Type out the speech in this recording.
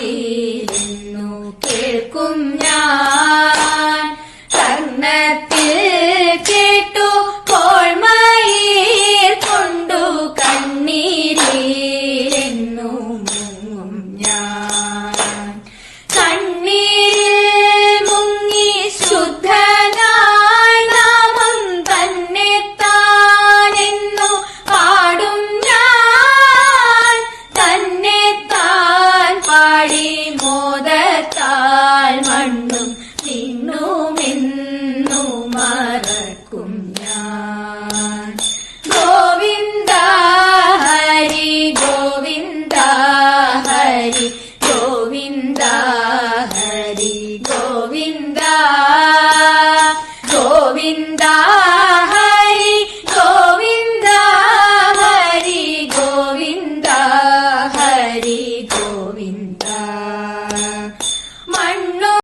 സന്നത്തിരുന്നു കേൾക്കും